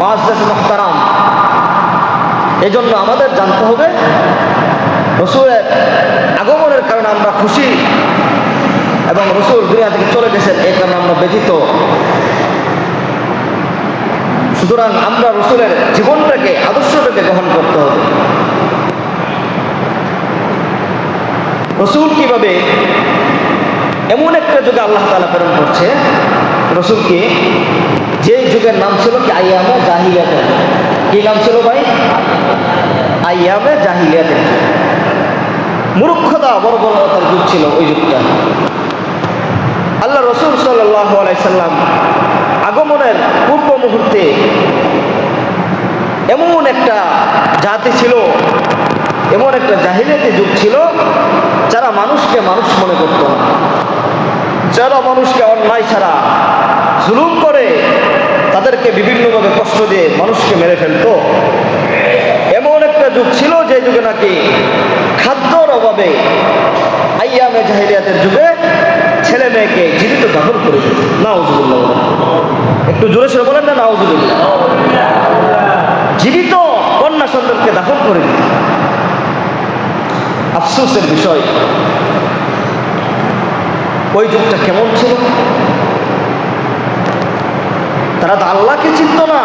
মহাজ মোহতারাম। এই জন্য আমাদের জানতে হবে, রসুলের আগমনের কারণে আমরা খুশি এবং রসুল দুনিয়া থেকে চলে গেছেন, এই কারণে আমরা ব্যথিত। সুতরাং আমরা রসুলের জীবনটাকে, আদর্শটাকে গ্রহণ করতে হবে। রসুল কীভাবে এমন একটা যুগে আল্লাহ তালা প্রেরণ করছে রসুলকে যে যুগের নাম ছিল কি আইয়ামে জাহিলিয়াতের কি নাম ছিল ভাই? আইয়ামে জাহিলিয়াতের মূর্খতা বড় যুগ ছিল ওই যুগটা। আল্লাহ রসুল সাল্লাহ আলাইসাল্লাম আগমনের পূর্ব মুহূর্তে এমন একটা জাতি ছিল, এমন একটা জাহিলিয়াতি যুগ ছিল, যারা মানুষকে মানুষ মনে করত না। যারা মানুষকে অন্যায় ছাড়া জুলুম করে, তাদেরকে বিভিন্নভাবে কষ্ট দিয়ে মানুষকে মেরে ফেলতো। এমন একটা যুগ ছিল যে যুগে নাকি খাদ্যর অভাবে আইয়ামে জাহিলিয়াতের যুগে ছেলে মেয়েকে জীবিত দাফন করে দিত। একটু জোরে সরে বলেন না, নাউজুবিল্লাহ। জীবিত কন্যা সন্তানকে দাফন করে দিত। আফসোসের বিষয় যুগটা কেমন ছিল? তারা তো আল্লাহকে চিনত না।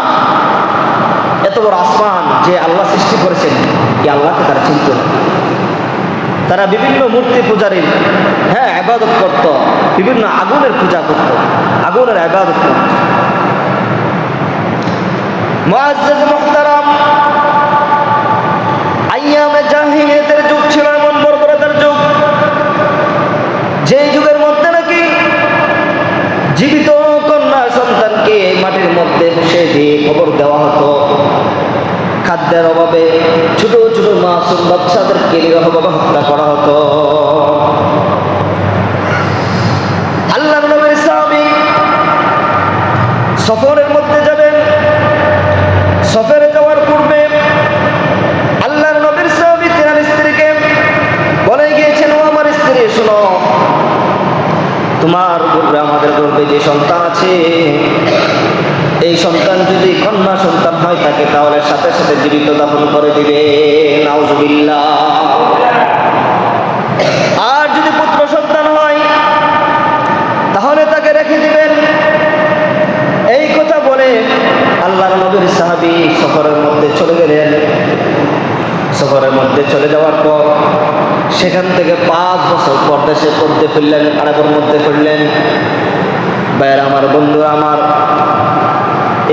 এত বড় আসমান যে আল্লাহ সৃষ্টি করেছেন, এই আল্লাহকে তারা চিনত না। তারা বিভিন্ন মূর্তি পূজারীর হ্যাঁ আবাদত করত, বিভিন্ন আগুনের পূজা করত, আগুনের আবাদত করত আইয়ামে জাহিলিয়াতের যুগ ছিল এমন বর্বরতার যুগ যে যুগের মধ্যে নাকি জীবিত কন্যা সন্তানকে মাটির মধ্যে বসে দিয়ে খবর দেওয়া হতো। খাদ্যের অভাবে ছোট ছোট মাসুম বাচ্চাদেরকে নিরহভাবে হত্যা করা হতো। সফরের মধ্যে যাবেন। সফরে যাওয়ার পূর্বে আল্লাহর নবীর সাহাবী তেনার স্ত্রীকে বলে গিয়েছেন ও আমার স্ত্রী, শোনো, তোমার গর্বে আমাদের গর্বে যে সন্তান আছে এই সন্তান যদি কন্যা সন্তান হয় থাকে তাহলে সাথে সাথে জীবিত দাফন করে দিবে। আর যদি পুত্র সন্তান হয়, তাহলে তাকে রেখে দিবেন। এই কথা বলে আল্লাহর নবীর সাহাবী সফরের মধ্যে চলে গেলেন। সফরের মধ্যে চলে যাওয়ার পর সেখান থেকে পাঁচ বছর পর দেশে পড়তে ফিরলেন, আরবের মধ্যে ফিরলেন। ভাইয়ের আমার বন্ধু আমার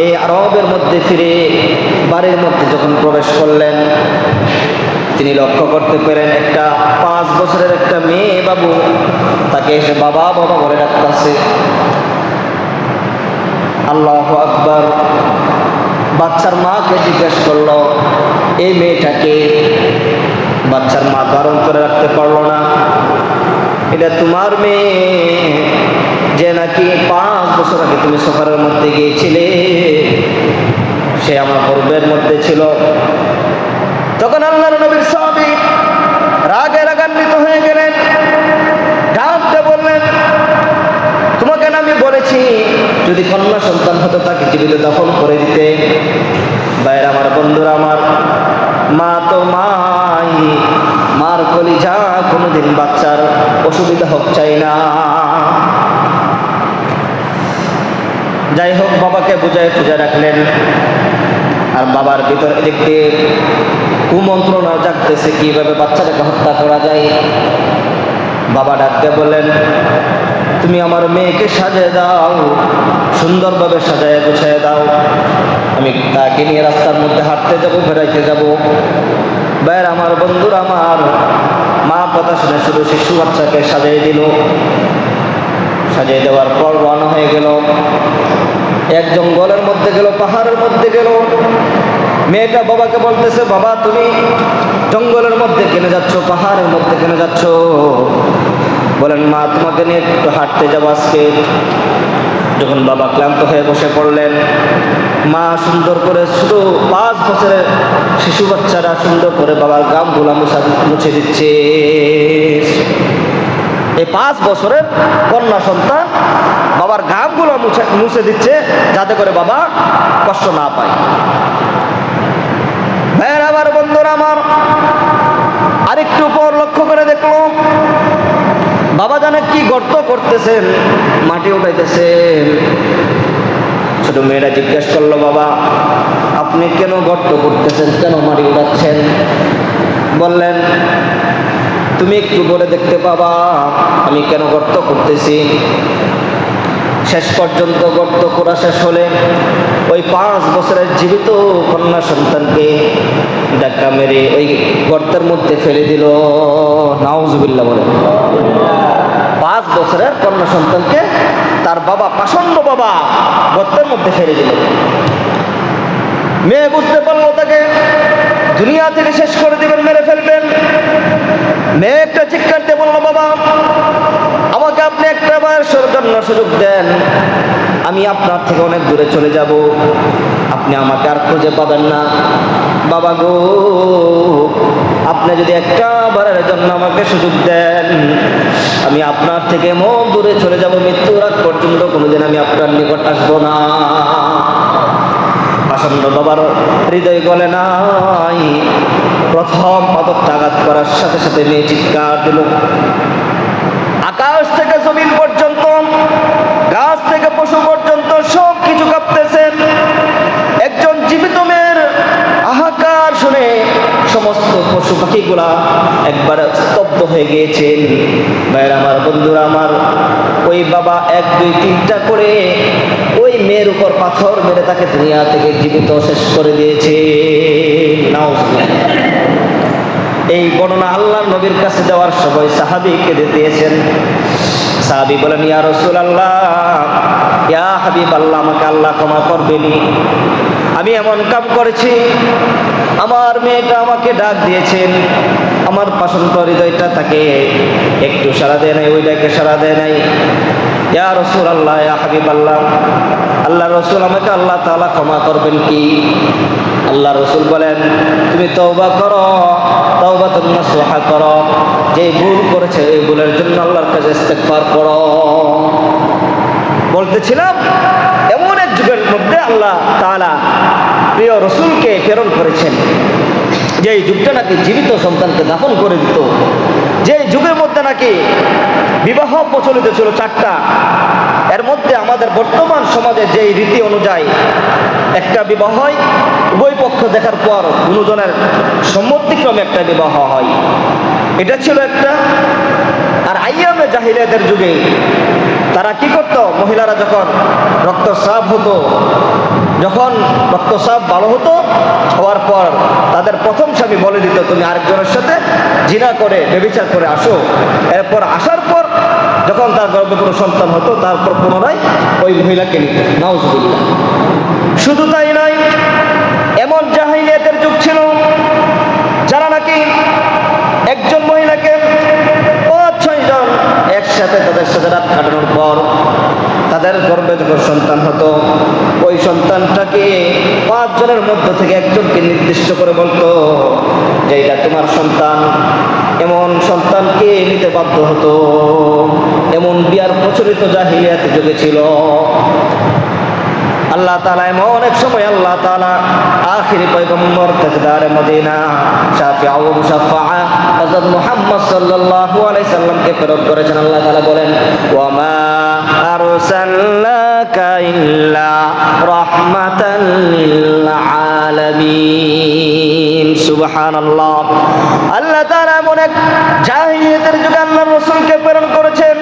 এই আরবের মধ্যে ফিরে বাড়ির মধ্যে যখন প্রবেশ করলেন, তিনি লক্ষ্য করতে পেরেন একটা পাঁচ বছরের একটা মেয়ে বাবু, তাকে এসে বাবা বাবা বলে ডাকতেছে। আল্লাহ আকবার। বাচ্চার মাকে জিজ্ঞেস করল, এই মেয়েটাকে বাচ্চার মা ধারণ করে রাখতে পারল না। এটা তোমার মেয়ে। যে নাকি পাঁচ বছর আগে তুমি সফরের মধ্যে গিয়েছিলে, সে আমার গর্বের মধ্যে ছিল। তখন আল্লাহ নবীর সাহাবী রাগে রাগান্বিত হয়ে গেলেন, ডাকতে বললেন, তোমাকে আমি বলেছি, যদি কন্যা সন্তান হতো তাকে জীবিত দখল করে দিতে। বাইরে আমার, বন্ধুরা আমার, মা তো মাই, মার কলিজা কোনোদিন বাচ্চার অসুবিধা হোক চাই না। যাই হোক বাবাকে বুঝায় খুঁজে রাখলেন। আর বাবার ভিতর এদিক দিয়ে কুমন্ত্রণা জাগতেছে, কীভাবে বাচ্চাটাকে হত্যা করা যায়। বাবা ডাকতে বললেন, তুমি আমার মেয়েকে সাজিয়ে দাও, সুন্দরভাবে সাজায় গুছায় দাও। আমি তাকে নিয়ে রাস্তার মধ্যে হাঁটতে যাব, বেড়াইতে যাব। বাইর আমার বন্ধুর আমার মা কথা শুনে শুধু শিশু বাচ্চাকে সাজিয়ে দিল। সাজিয়ে দেওয়ার পর রওনা হয়ে গেল। এক জঙ্গলের মধ্যে গেল, পাহাড়ের মধ্যে গেল। মেয়েটা বাবাকে বলতেছে, বাবা, তুমি জঙ্গলের মধ্যে কেনে যাচ্ছ? পাহাড়ের মধ্যে কেনে যাচ্ছ? বলেন, মা, তোমাকে নিয়ে একটু হাঁটতে যাব আজকে। যখন বাবা ক্লান্ত হয়ে বসে পড়লেন, মা সুন্দর করে শুধু পাঁচ বছরের শিশু বাচ্চারা সুন্দর করে বাবার গামগুলা মুছা মুছে দিচ্ছে। পাঁচ বছরের কন্যা সন্তান বাবার ঘামগুলো মুছে মুছে দিচ্ছে যাতে করে বাবা কষ্ট না পায়। ভাইয়ের, আমার বন্ধুরা, আমার আরেকটু পর লক্ষ্য করে দেখল বাবা জানে কি গর্ত করতেছেন, মাটি উঠাইতেছেন। ছোট মেয়েরা জিজ্ঞেস করল, বাবা, আপনি কেন গর্ত করতেছেন? কেন মাটি উঠাচ্ছেন? বললেন তুমি একটু করে দেখতে পাবা, আমি কেন গর্ত করতেছি? শেষ পর্যন্ত গর্ত করা শেষ হলে ওই পাঁচ বছরের জীবিত কন্যা সন্তানকে ডাক্কা মেরে ওই গর্তের মধ্যে ফেলে দিল। নাউজুবিল্লা বলে। পাঁচ বছরের কন্যা সন্তানকে তার বাবা পাষণ্ড বাবা, গর্তের মধ্যে ফেলে দিল। মেয়ে বুঝতে পারল তাকে। দুনিয়া থেকে শেষ করে দিবেন, মেরে ফেলবেন। মেয়ে একটা চিৎকার দিয়ে বলল, বাবা, আমাকে আপনি একটা বয়সের জন্য সুযোগ দেন। আমি আপনার থেকে অনেক দূরে চলে যাব। আপনি আমাকে আর খুঁজে পাবেন না। বাবা গো, আপনি যদি একটা বারের জন্য আমাকে সুযোগ দেন, আমি আপনার থেকে মন দূরে চলে যাব, মৃত্যুর আগ পর্যন্ত কোনোদিন আমি আপনার নিকট আসব না। আসন্ন বাবার হৃদয় গলে নাই। প্রথম পদকটা আঘাত করার সাথে সাথে মেয়ে চিৎকার দিল আকাশ থেকে জমিন পর্যন্ত, গাছ থেকে পশু পর্যন্ত সব কিছু কাঁপতেছেন একজন জীবিত মেয়ের হাহাকার শুনে সমস্ত পশু পাখিগুলা একবার স্তব্ধ হয়ে গিয়েছেন। ভাইয়ের আমার, বন্ধুরা আমার, ওই বাবা এক, দুই, তিনটা করে উপর পাথর মেরে তাকে দুনিয়া থেকে জীবিত শেষ করে দিয়েছে। এই বর্ণনা আল্লাহ নবীর কাছে যাওয়ার সময় সাহাবি কেঁদে দিয়েছেন। সাহাবি বলেন, ইয়া রসুল আল্লাহ ইয়া হাবিব আল্লাহ আমাকে আল্লাহ ক্ষমা করবেনি। আমি এমন কাম করেছি, আমার মেয়েটা আমাকে ডাক দিয়েছেন, আমার পাশন্ত হৃদয়টা তাকে একটু সারা দেয় নাই ওইটাকে সারা দেয় নাই। ইয়া রসুল আল্লাহ ইয়া হাবিব আল্লাহ আল্লাহ রসুল, আমাকে আল্লাহ তাআলা ক্ষমা করবেন কি? আল্লাহ রসুল বলেন, তুমি তওবা করো, তওবা তোমরা সোহা করো। যে ভুল করেছে এই ভুলের জন্য আল্লাহর কাছে ইস্তেগফার করো। বলতেছিলাম, এমন এক যুগের মধ্যে আল্লাহ তাআলা প্রিয় রসুলকে প্রেরণ করেছেন। যে এই যুগটা নাকি জীবিত সন্তানকে দাফন করে দিত। যে যুগের মধ্যে নাকি বিবাহ প্রচলিত ছিল চারটা, এর মধ্যে আমাদের বর্তমান সমাজে যেই রীতি অনুযায়ী একটা বিবাহ হয়, উভয় পক্ষ দেখার পর দুজনের সম্মতিক্রমে একটা বিবাহ হয়। এটা ছিল একটা আর আইয়ামে জাহিলিয়াতের যুগে তারা কি করত? মহিলারা যখন রক্তস্রাব হতো, যখন রক্তস্রাব ভালো হতো, হওয়ার পর তাদের প্রথম স্বামী বলে দিত, তুমি আরেকজনের সাথে জিনা করে, বেবিচার করে আসো। এরপর আসার পর যখন তার গর্ভে কোনো সন্তান হতো, তারপর পুনরায় ওই মহিলাকে নিত। নাউজুবিল্লাহ। শুধু তাই নয়, এমন জাহিলিয়াতের যুগ ছিল, যারা নাকি একজন মহিলাকে পাঁচ ছয় জন একসাথে তাদের সাথে রাত কাটানোর পর তাদের গর্বে যখন সন্তান হতো, ওই সন্তানটাকে পাঁচজনের মধ্য থেকে একজনকে নির্দিষ্ট করে বলতো যে, এটা তোমার সন্তান। এমন সন্তানকে নিতে বাধ্য হতো। এমন বিয়ার প্রচলিত জাহিলিয়াতে যুগে ছিল। আল্লাহ তালা এমন এক সময় আল্লাহ তালা আখিরি পয়গম্বর তাজদার মদিনা শাফি আউ মুসাফা হযরত মুহাম্মদ সাল্লাল্লাহু আলাইহি সাল্লামকে প্রেরণ করেছেন। আল্লাহ তাআলা বলেন ওয়া মা ইল্লা রাহমাতান লিল আলামিন সুবহানাল্লাহ। আল্লাহ তাআলা এক জাহিলিয়াতের যুগে আল্লাহর রাসূলকে প্রেরণ করেছেন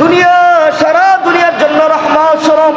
দুনিয়া সারা দুনিয়ার জন্য রহমত স্বরূপ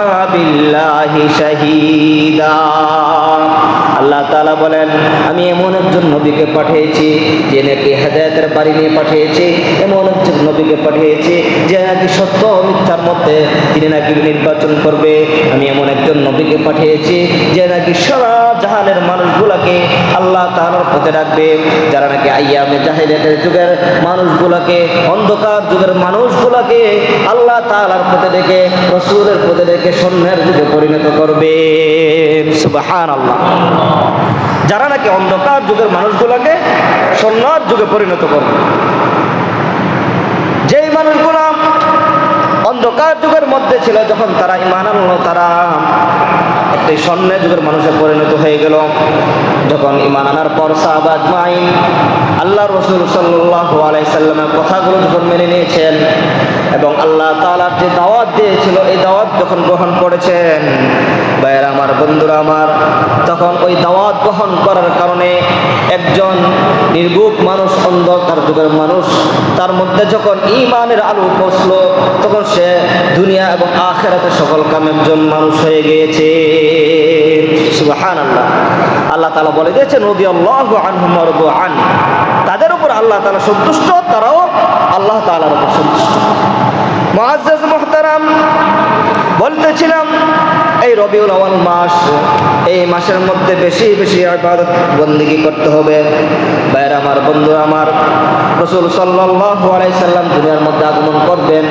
আল্লাহ তাআলা বলেন, আমি এমন একজন নবীকে পাঠিয়েছি, যে নাকি হেদায়তের বাড়ি নিয়ে পাঠিয়েছি, এমন একজন নবীকে পাঠিয়েছি, যে নাকি সত্য মিথ্যার মধ্যে তিনি নাকি নির্বাচন করবে। আমি এমন একজন নবীকে পাঠিয়েছি, যে নাকি সারা জাহানের মানুষগুলাকে আল্লাহ তাআলার পথে রাখবে। যারা নাকি আইয়ামে জাহিলিয়াতের যুগের মানুষগুলাকে, অন্ধকার যুগের মানুষগুলাকে আল্লাহ তাআলার পথে ডেকে, রসুলের পথে ডেকে স্বর্ণের যুগে পরিণত করবে। সুবাহান আল্লাহ যারা নাকি অন্ধকার যুগের মানুষগুলোকে সন্ন্যার যুগে পরিণত করবে যেই মানুষগুলা অন্ধকার যুগের মধ্যে ছিল যখন তারা ইমান আনলো, তারা একটি স্বর্ণের যুগের মানুষে পরিণত হয়ে গেল। যখন ইমান আনার পর সাহাবাজ মাইন আল্লাহ রসুল সাল্লাহ আলাইসাল্লামের কথাগুলো যখন মেনে নিয়েছেন এবং আল্লাহ তালার যে দাওয়াত দিয়েছিল, এই দাওয়াত যখন গ্রহণ করেছেন, ভাইয়েরা আমার, বন্ধুরা আমার, তখন ওই দাওয়াত গ্রহণ করার কারণে একজন নির্বুক মানুষ অন্ধকার যুগের মানুষ, তার মধ্যে যখন ইমানের আলো পৌঁছলো, তখন সে দুনিয়া এবং আখেরাতে সকল কাম একজন মানুষ হয়ে গিয়েছে। আল্লাহ তালা বলে দিয়েছেন নদী আল্লাহ আন। তাদের উপর আল্লাহ তালা সন্তুষ্ট, তারাও আল্লাহ তালার উপর সন্তুষ্ট। মহাজ্জাজ মোহতারাম, বলতেছিলাম এই রবিউল আওয়াল মাস, এই মাসের মধ্যে বেশি বেশি আবাদত বন্দিগি করতে হবে। বাইরে আমার বন্ধু আমার, রসুল সাল্লাহ আলাইসাল্লাম দুনিয়ার মধ্যে আগমন করবেন।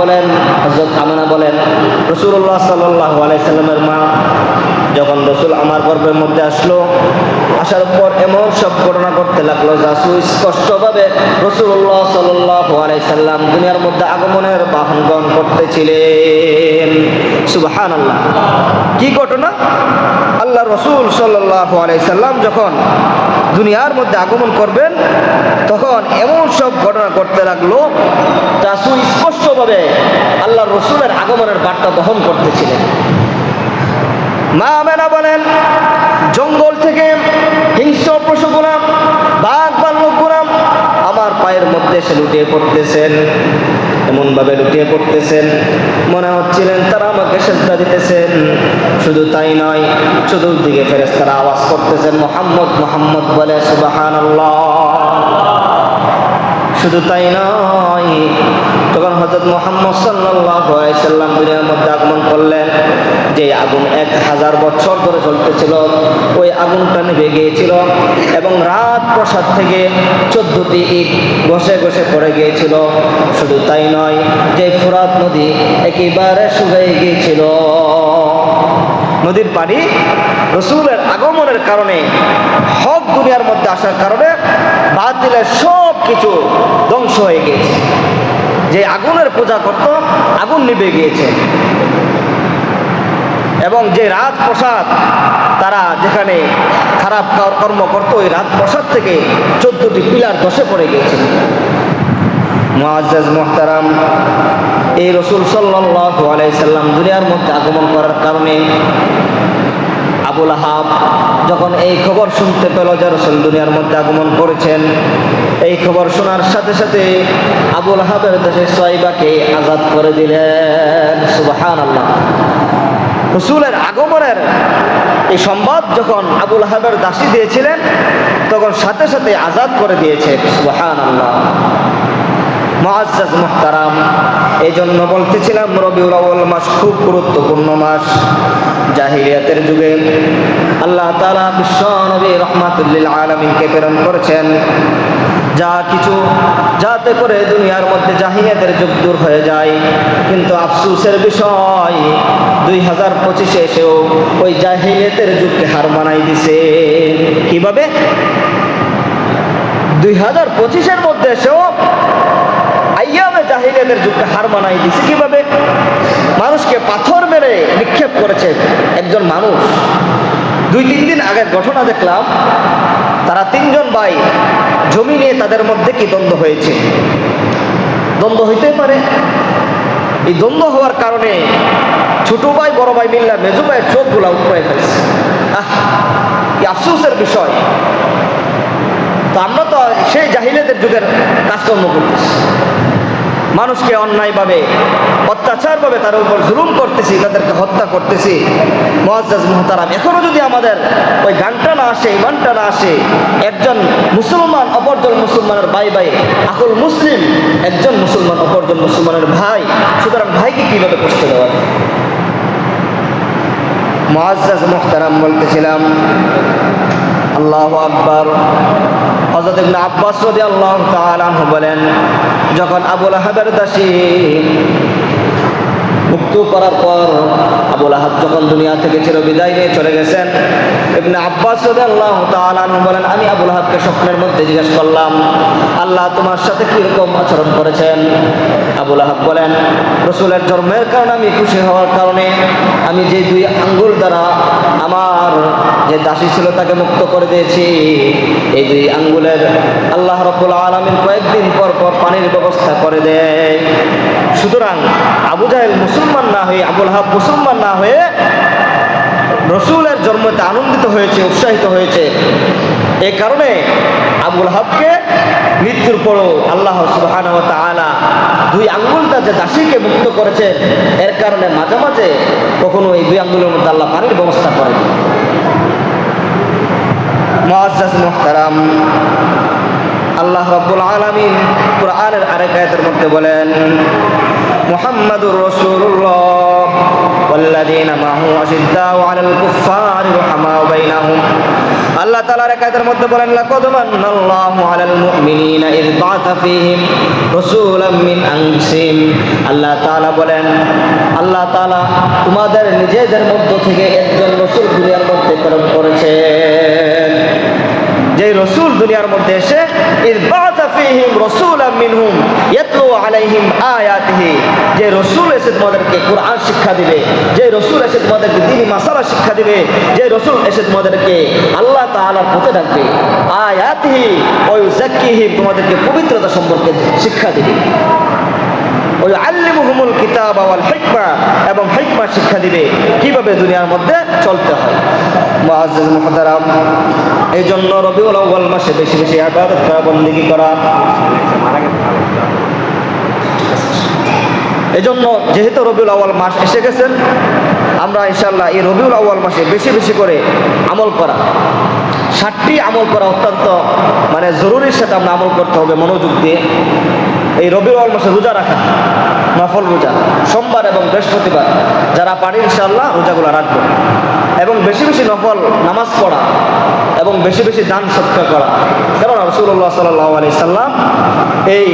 বলেন বলেন মা যখন রসুল আমার গর্ভের মধ্যে আসলো, আসার পর এমন সব ঘটনা করতে লাগল যা সুস্পষ্টভাবে রসুল্লাহ সাল্লাহ আলাইসাল্লাম দুনিয়ার মধ্যে আগমনের বাহন গ্রহণ করতেছিলেন। সুবাহান কি ঘটনা? আল্লাহ রসুল আলাইসাল্লাম যখন দুনিয়ার মধ্যে আগমন করবেন, তখন এমন সব ঘটনা করতে লাগল যা সুস্পষ্টভাবে আল্লাহ রসুলের আগমনের বার্তা বহন করতেছিলেন। মা আমেনা বলেন, জঙ্গল থেকে হিংস্র পশুগুলা বাঘ বাল্যগুলা আমার পায়ের মধ্যে সে লুটিয়ে পড়তেছেন। এমনভাবে লুকিয়ে পড়তেছেন। মনে হচ্ছিলেন তারা আমাকে সেজদা দিতেছেন। শুধু তাই নয়, চতুর্দিকে ফেরেস তারা আওয়াজ করতেছেন, মোহাম্মদ মোহাম্মদ বলে সুবাহান শুধু তাই নয়, তখন হজরত মোহাম্মদ সাল্লাহ সাল্লাম দুনিয়ার মধ্যে আগমন করলেন। যে আগুন এক হাজার বছর ধরে চলতেছিল, ওই আগুনটা নিভে গিয়েছিল এবং রাত প্রসাদ থেকে চোদ্দটি ইট ঘষে ঘষে পড়ে গিয়েছিল। শুধু তাই নয়, যে ফুরাত নদী একেবারে শুকিয়ে গিয়েছিল। নদীর পানি রসুলের আগমনের কারণে, হক দুনিয়ার মধ্যে আসার কারণে বাদ দিলে সব কিছু ধ্বংস হয়ে গিয়েছে। যে আগুনের পূজা করত, আগুন নিভে গিয়েছে। এবং যে রাজপ্রসাদ তারা যেখানে খারাপ কর্ম করত, ওই রাজপ্রসাদ থেকে চোদ্দটি পিলার দশে পড়ে গিয়েছিল। মুআজ্জাজ মোহতারাম, এই রসুল সাল্লাহ আলাইসাল্লাম দুনিয়ার মধ্যে আগমন করার কারণে আবুল আহাব যখন এই খবর শুনতে পেল যে রসুল দুনিয়ার মধ্যে আগমন করেছেন, এই খবর শোনার সাথে সাথে আবুল আহাবের দেশে সোয়াইবাকে আজাদ করে দিলেন। সুবাহান আল্লাহ রসুলের আগমনের এই সংবাদ যখন আবুল আহাবের দাসী দিয়েছিলেন, তখন সাথে সাথে আজাদ করে দিয়েছে। সুবাহান আল্লাহ মহাজ্জাজ মুহতারাম, এই জন্য বলতেছিলাম, রবিউল আউ্বাল মাস খুব গুরুত্বপূর্ণ মাস। জাহিলিয়াতের যুগে আল্লাহ তাআলা বিশ্ব নবী রহমাতুল্লিল আলমিনকে প্রেরণ করেছেন। যা কিছু যাতে করে দুনিয়ার মধ্যে জাহিলিয়াতের যুগ দূর হয়ে যায়। কিন্তু আফসুসের বিষয়, দুই হাজার পঁচিশে এসেও ওই জাহিলিয়াতের যুগকে হার মানাই দিছে। কীভাবে? দুই হাজার পঁচিশের মধ্যে এসেও আইয়ামে জাহিলিয়াতের যুগকে হার মানাই দিছে কীভাবে? মানুষকে পাথর মেরে নিক্ষেপ করেছে একজন মানুষ। দুই তিন দিন আগের ঘটনা দেখলাম, তারা তিনজন ভাই জমি নিয়ে তাদের মধ্যে কি দ্বন্দ্ব হয়েছে? দ্বন্দ্ব হইতে পারে। এই দ্বন্দ্ব হওয়ার কারণে ছোট ভাই, বড় ভাই মিল্লা মেজু ভাইয়ের চোখগুলা উপরে ফেলছে। আহ আফসোসের বিষয়। তো আমরা তো সেই জাহিলিয়াতের যুগের কাজকর্ম করতেছি। মানুষকে অন্যায়ভাবে, অত্যাচারভাবে তার উপর জুলুম করতেছি, তাদেরকে হত্যা করতেছি মহাজ মোহতারাম, এখনও যদি আমাদের ওই গানটা না আসে ইমানটা না আসে, একজন মুসলমান অপরজন মুসলমানের ভাই ভাই, আকুল মুসলিম, একজন মুসলমান অপরজন মুসলমানের ভাই, সুতরাং ভাইকে কীভাবে কষ্ট দেওয়া? মুআজ্জাজ মুহতারাম বলতেছিলাম আল্লাহ আকবর। হজরত ইবনে আব্বাস রাদিয়াল্লাহু তাআলা বলেন যখন আবুল আহাবের দাসী মুক্ত করার পর আবুল আহাব যখন দুনিয়া থেকে চির বিদায় নিয়ে চলে গেছেন, ইবনে আব্বাস তাআলা আনহু বলেন, আমি আবুল আহাবকে স্বপ্নের মধ্যে জিজ্ঞেস করলাম, আল্লাহ তোমার সাথে কি রকম আচরণ করেছেন? আবুল আহাব বলেন, রসুলের জন্মের কারণে আমি খুশি হওয়ার কারণে আমি যে দুই আঙ্গুল দ্বারা আমার যে দাসী ছিল তাকে মুক্ত করে দিয়েছি, এই দুই আঙ্গুলের আল্লাহ রব্বুল আলমিন কয়েকদিন পর পর পানির ব্যবস্থা করে দেয়। সুতরাং আবু মুসলমান না হয়ে, আবুল হাব মুসলমান না হয়ে রসুলের জন্মতে আনন্দিত হয়েছে, উৎসাহিত হয়েছে। এই কারণে আবুল হাবকে মৃত্যুর পরও আল্লাহ সুবহান ও তাআলা দুই আঙ্গুলটা যে দাসীকে মুক্ত করেছে, এর কারণে মাঝে মাঝে কখনো এই দুই আঙ্গুলের মধ্যে আল্লাহ পানির ব্যবস্থা করেন। আল্লাহ রাব্বুল আলামিন কোরআনের আরেক আয়াতের মধ্যে বলেন মুহাম্মাদুর রাসূলুল্লাহ والذين معه أشداء على الكفار رحماء بينهم আল্লাহ তাআলার এক আয়াতের মধ্যে বলেন লাকাদ মান্নাল্লাহু আলাল মুমিনিনা ইয বা'থা ফীহিম রাসূলাম মিন আনফুসিহিম আল্লাহ তাআলা বলেন আল্লাহ তাআলা তোমাদের নিজেদের মধ্য থেকে একজন রাসূল দুনিয়ার মধ্যে প্রেরণ করেছেন যে রসুল দুনিয়ার মধ্যে এসে মিনহুম আলাইহিম আয়াতিহি। যে রসুল এসে তোমাদেরকে কোরআন শিক্ষা দিবে, যে রসুল এসে তোমাদেরকে দ্বীনি মাসালা শিক্ষা দিবে, যে রসুল এসে তোমাদেরকে আল্লাহ তাআলার পথে ডাকবে, আয়াতিহি ওয়া ইউযাক্কিহিম তোমাদেরকে পবিত্রতা সম্পর্কে শিক্ষা দিবে। ওই আল্লিমুহুমুল কিতাব ওয়াল হিকমা এবং হিকমা শিক্ষা দিবে। কীভাবে দুনিয়ার মধ্যে চলতে হয়? মুআজ্জাজ মুহতারাম এই জন্য রবিউল আউয়াল মাসে বেশি বেশি ইবাদত করা, বন্দেগী করা। এই জন্য যেহেতু রবিউল আউয়াল মাস এসে গেছেন আমরা ইনশাল্লাহ এই রবিউল আউয়াল মাসে বেশি বেশি করে আমল করা। ষাটটি আমল করা অত্যন্ত মানে জরুরির সাথে আমরা আমল করতে হবে মনোযোগ দিয়ে। এই রবিউল মাসে রোজা রাখা নফল রোজা। সোমবার এবং বৃহস্পতিবার যারা পারি ইনশাল্লাহ রোজাগুলো রাখবেন। এবং বেশি বেশি নফল, নামাজ পড়া এবং বেশি বেশি দান সৎকার করা। কারণ রসুল্লাহ সাল্লাহ সাল্লাম এই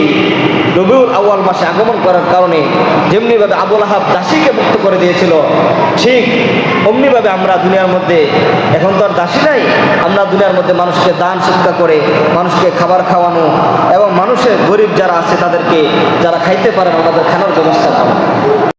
রবিউল আউয়াল মাসে আগমন করার কারণে যেমনিভাবে আবুল আহাব দাসীকে মুক্ত করে দিয়েছিল, ঠিক অমনিভাবে আমরা দুনিয়ার মধ্যে, এখন তো আর দাসী নাই, আমরা দুনিয়ার মধ্যে মানুষকে দান সৎকার করে, মানুষকে খাবার খাওয়ানো এবং মানুষের গরিব যারা আছে তাদেরকে যারা খাইতে পারে না, তাদের খানার ব্যবস্থা করা।